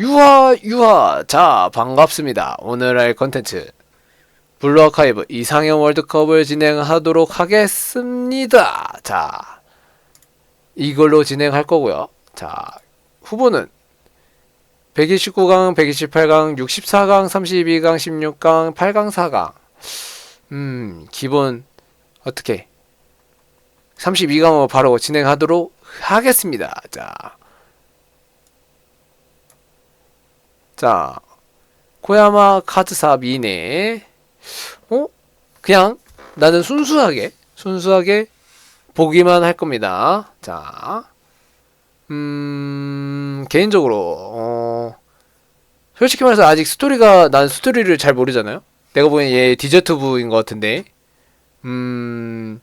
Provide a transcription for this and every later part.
유하 유하. 자 반갑습니다. 오늘 할 컨텐츠. 블루 아카이브 이상형 월드컵을 진행하도록 하겠습니다. 자 이걸로 진행할 거고요. 자 후보는 129강 128강 64강 32강 16강 8강 4강. 음 기본 어떻게? 32강으로 바로 진행하도록 하겠습니다. 자 자, 코야마 카드사 미네. 어? 그냥 나는 순수하게, 순수하게 보기만 할 겁니다. 자, 음, 개인적으로, 어, 솔직히 말해서 아직 스토리가, 난 스토리를 잘 모르잖아요? 내가 보기엔 얘 디저트부인 것 같은데, 음,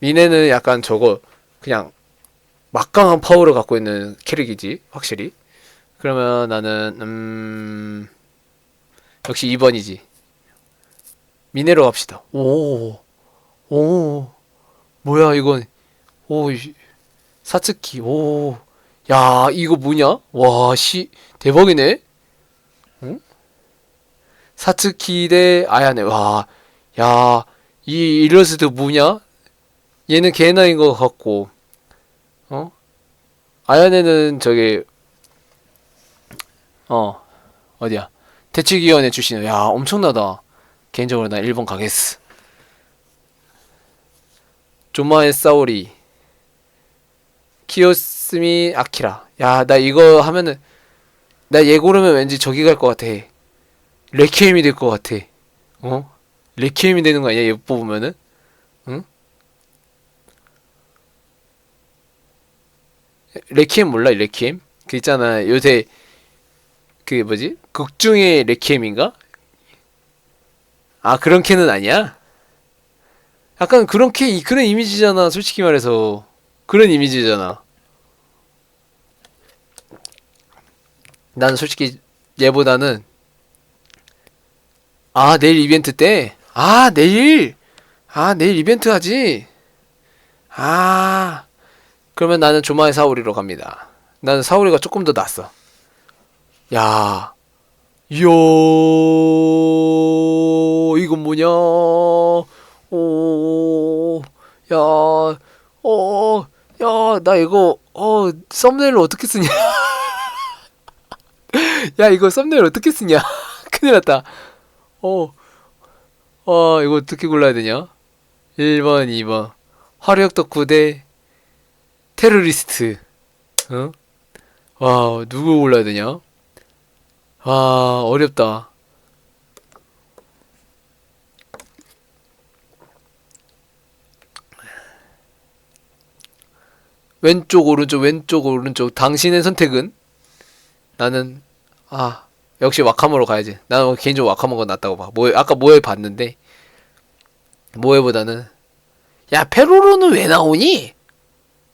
미네는 약간 저거, 그냥, 막강한 파워를 갖고 있는 캐릭이지, 확실히. 그러면 나는 음 역시 2번이지. 미네로 갑시다. 오. 오. 뭐야 이건. 오. 이- 사츠키. 오. 야, 이거 뭐냐? 와, 씨 대박이네. 응? 사츠키 대 아야네. 와. 야, 이 일러스트 뭐냐? 얘는 개나인 것 같고. 어? 아야네는 저기 어 어디야? 대책위원회 출신 야. 엄청나다. 개인적으로 나 1번 가겠어. 조마의 싸우리. 키오스미 아키라. 야 나 이거 하면은 나 얘 고르면 왠지 저기 갈 것 같아. 레퀴엠이 될 것 같아. 어? 레퀴엠이 되는 거 아니야 얘 뽑으면은? 응? 레퀴엠 몰라 레퀴엠? 그 있잖아 요새 그 뭐지? 극 중의 레퀴엠인가? 아 그런 캐는 아니야? 약간 그런 캐 그런 이미지잖아 솔직히 말해서. 그런 이미지잖아. 나는 솔직히 얘보다는 아 내일 이벤트 때? 아 내일? 아 내일 이벤트 하지? 아. 그러면 나는 조마의 사오리로 갑니다. 나는 사오리가 조금 더 낫어 야, 이야, 이건 뭐냐? 오, 야, 어, 야, 나 이거, 어, 썸네일로 어떻게 쓰냐? 야, 이거 썸네일 어떻게 쓰냐? 큰일 났다. 어, 어, 이거 어떻게 골라야 되냐? 1번, 2번. 화력 덕후 대 테러리스트. 어? 와, 누구 골라야 되냐? 와, 어렵다. 왼쪽, 오른쪽, 왼쪽, 오른쪽. 당신의 선택은? 나는, 아, 역시 와카모로 가야지. 나는 개인적으로 와카모가 낫다고 봐. 모에, 아까 모에 봤는데, 모에보다는, 야, 페로로는 왜 나오니?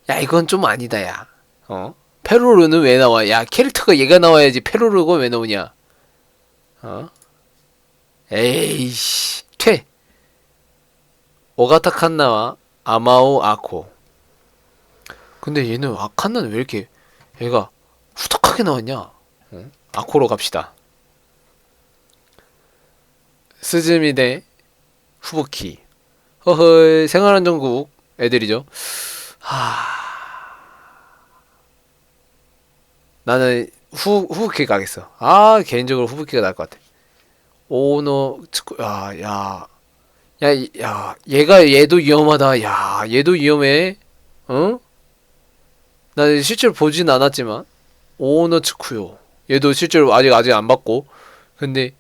야, 이건 좀 아니다, 야. 어? 페로로는 왜 나와? 야, 캐릭터가 얘가 나와야지 페로로가 왜 나오냐? 어? 에이씨, 퇴. 오가타 칸나와 아마오 아코. 근데 얘는 아 칸나는 왜 이렇게 얘가 후덕하게 나왔냐? 어? 아코로 갑시다. 스즈미 대 후부키. 허허, 생활안정국 애들이죠. 하. 나는 후 후부키 가겠어. 아 개인적으로 후부키가 나을 것 같아. 오노츠쿠 야야 야, 이- 야, 얘가 얘도 위험하다. 야, 얘도 위험해. 어? 나 실제로 보진 않았지만 오노 츠쿠요. 얘도 실제로 아직 아직 안 봤고. 근데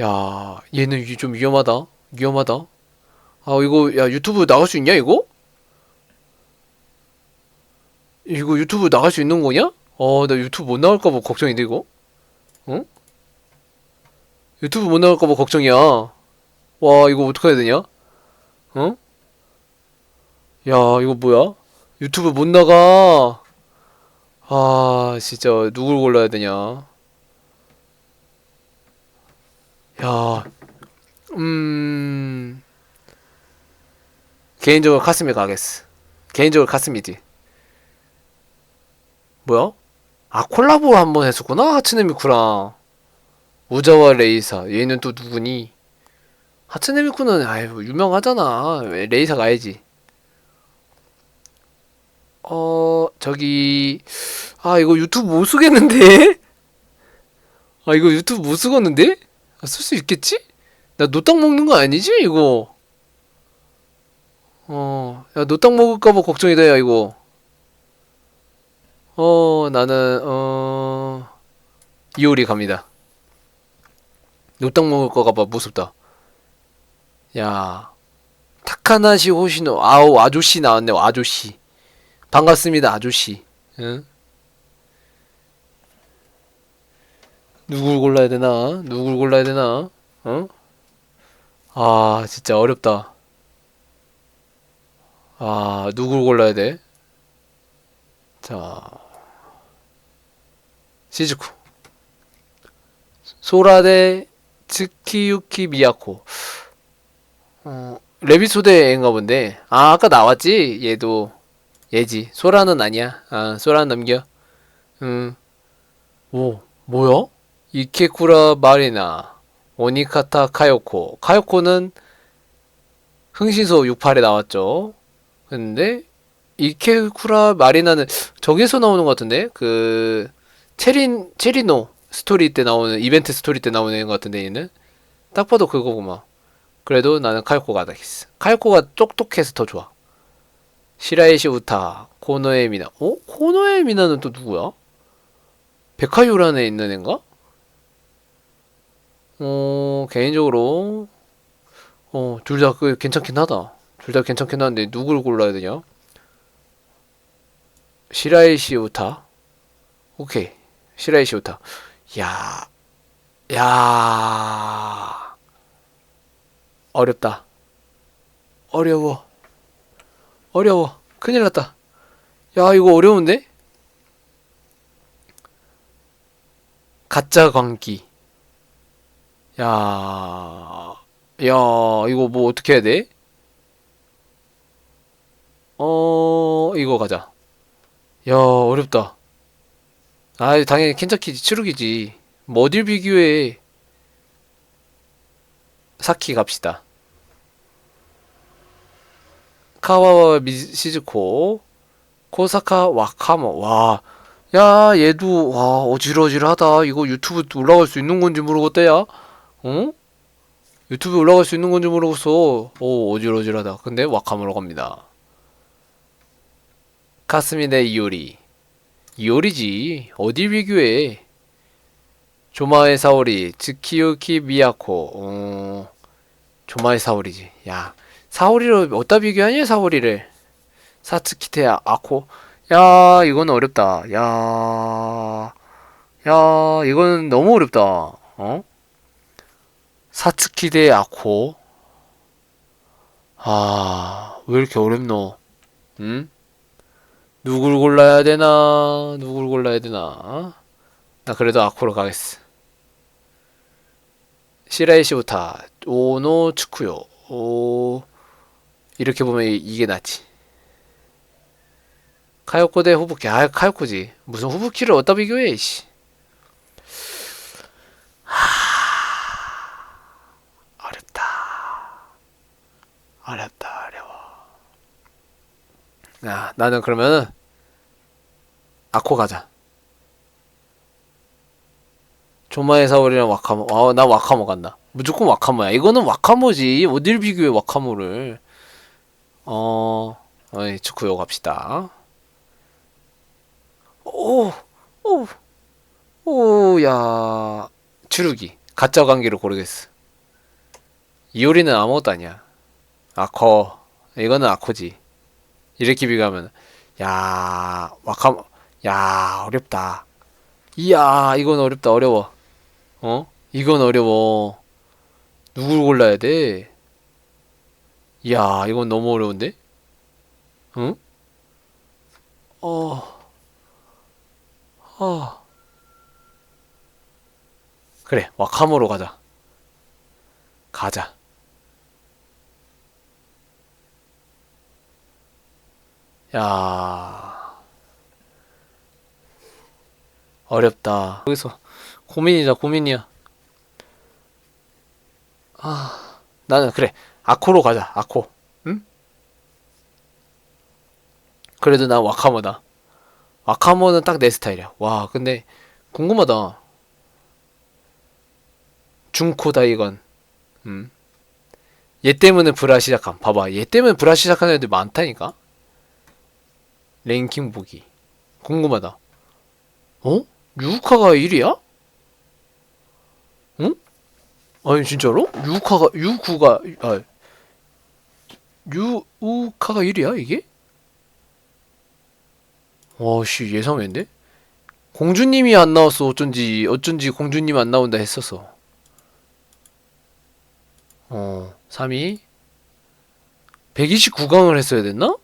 야, 얘는 위- 좀 위험하다. 위험하다. 아, 이거 야, 유튜브 나갈 수 있냐, 이거? 이거 유튜브 나갈 수 있는 거냐? 어, 나 유튜브 못 나올까 봐 걱정인데 이거. 응? 유튜브 못 나올까 봐 걱정이야. 와, 이거 어떡해야 되냐? 어? 야, 이거 뭐야? 유튜브 못 나가. 아, 진짜 누굴 골라야 되냐? 야, 음, 개인적으로 카스미 가겠어. 개인적으로 카스미지. 뭐야? 아 콜라보 한번 했었구나 하츠네 미쿠랑. 우자와 레이사. 얘는 또 누구니? 하츠네 미쿠는 아유 유명하잖아. 왜 레이사 가야지? 어 저기 아 이거 유튜브 못 쓰겠는데? 아 이거 유튜브 못 쓰겠는데? 아, 쓸 수 있겠지? 나 노딱 먹는 거 아니지 이거? 어, 야, 노딱 먹을까봐 걱정이다, 야, 이거. 어, 나는, 어, 이효리 갑니다. 노딱 먹을까봐 무섭다. 야, 타카나시 호시노, 아우, 아조씨 나왔네, 아조씨. 반갑습니다, 아조씨. 응? 누굴 골라야 되나? 누굴 골라야 되나? 어? 아, 진짜 어렵다. 아, 누굴 골라야 돼? 자, 시즈쿠. 소라데 츠키유키 미야코. 어, 레비소데인가 본데. 아, 아까 나왔지? 얘도. 얘지. 소라는 아니야. 아, 소라는 넘겨. 응. 오, 뭐야? 이케쿠라 마리나. 오니카타 카요코. 카요코는 흥신소 68에 나왔죠. 근데 이케쿠라 마리나는 저기서 나오는 것 같은데 그 체린 체리노 스토리 때 나오는 이벤트 스토리 때 나오는 것 같은데 얘는 딱 봐도 그거구만. 그래도 나는 카요코가 나겠어. 카요코가 똑똑해서 더 좋아. 시라이시 우타 코노에 미나. 어? 코노에 미나는 또 누구야? 백화요란에 있는 애인가? 어 개인적으로 어 둘 다 그 괜찮긴 하다. 둘 다 괜찮긴 한데 누굴 골라야 되냐? 시라이시 우타. 오케이. 시라이시 우타. 야. 야. 어렵다. 어려워. 어려워. 큰일 났다. 야, 이거 어려운데? 가짜 광기. 야. 야, 이거 뭐 어떻게 해야 돼? 어, 이거 가자. 야, 어렵다. 아, 당연히 켄터키지, 츠루기지. 뭐 어딜 비교해. 사키 갑시다. 카와와 미시즈코, 코사카 와카모. 와, 야, 얘도, 와, 어질어질하다. 이거 유튜브 올라갈 수 있는 건지 모르겠다, 야. 어? 유튜브 올라갈 수 있는 건지 모르겠어. 오, 어질어질하다. 근데 와카모로 갑니다. 가스미네 이오리. 이오리지. 어디 비교해. 조마의 사오리, 츠키유키 미야코. 어, 조마의 사오리지. 야, 사오리를 어디다 비교하냐, 사오리를. 사츠키테 아코. 야, 이건 어렵다. 야, 야, 이건 너무 어렵다. 어? 사츠키데 아코. 아, 왜 이렇게 어렵노? 응? 누굴 골라야 되나? 누굴 골라야 되나? 나 그래도 아코로 가겠어. 시라이 시부타 오노 츠쿠요. 오 이렇게 보면 이게 낫지. 카요코 대 후부키. 아 카요코지. 무슨 후부키를 어디다 비교해? 씨. 하... 어렵다. 어려워. 야, 나는 그러면은 아코 가자. 조마의 사월이랑 와카모. 아, 나 와카모 간다. 무조건 와카모야. 이거는 와카모지. 어딜 비교해 와카모를. 어, 어이, 축구요 갑시다. 오, 오, 오, 야, 주르기. 가짜 관계를 고르겠어. 이효리는 아무것도 아니야. 아코. 이거는 아코지. 이렇게 비교하면, 야, 와카모, 야, 어렵다. 이야, 이건 어렵다, 어려워. 어? 이건 어려워. 누굴 골라야 돼? 이야, 이건 너무 어려운데? 응? 어, 어. 그래, 와카모로 가자. 가자. 야. 어렵다. 여기서 고민이다 고민이야. 아 나는 그래 아코로 가자 아코. 응? 그래도 난 와카모다. 와카모는 딱 내 스타일이야. 와 근데 궁금하다. 중코다 이건. 음. 얘 때문에 브라 시작함. 봐봐. 얘 때문에 브라 시작하는 애들 많다니까? 랭킹 보기. 궁금하다. 어? 유우카가 1위야? 응? 아니, 진짜로? 유우카가, 유우쿠가, 아, 유우카가 1위야, 이게? 와, 씨, 예상 외인데? 공주님이 안 나왔어. 어쩐지, 어쩐지 공주님 안 나온다 했었어. 어, 3위. 129강을 했어야 됐나?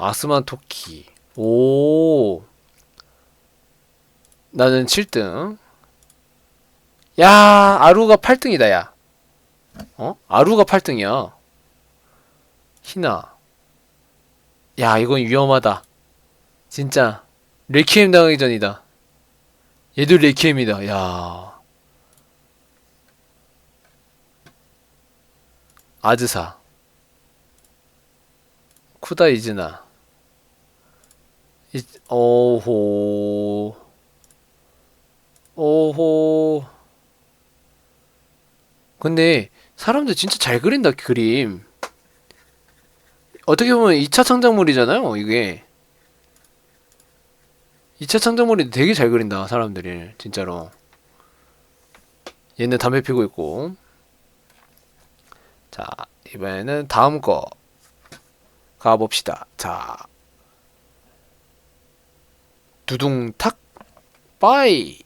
아스만 토키. 오. 나는 7등. 야, 아루가 8등이다, 야. 어? 아루가 8등이야. 희나. 야, 이건 위험하다. 진짜. 레키엠 당하기 전이다. 얘도 레키엠이다, 야. 아즈사 쿠다 이즈나 이, 오호 오호. 근데 사람들 진짜 잘 그린다 그림. 어떻게 보면 2차 창작물이잖아요 이게. 2차 창작물인데 되게 잘 그린다 사람들이 진짜로. 얘는 담배 피고 있고. 자, 이번에는 다음 거 가봅시다. 자, 두둥탁 빠이.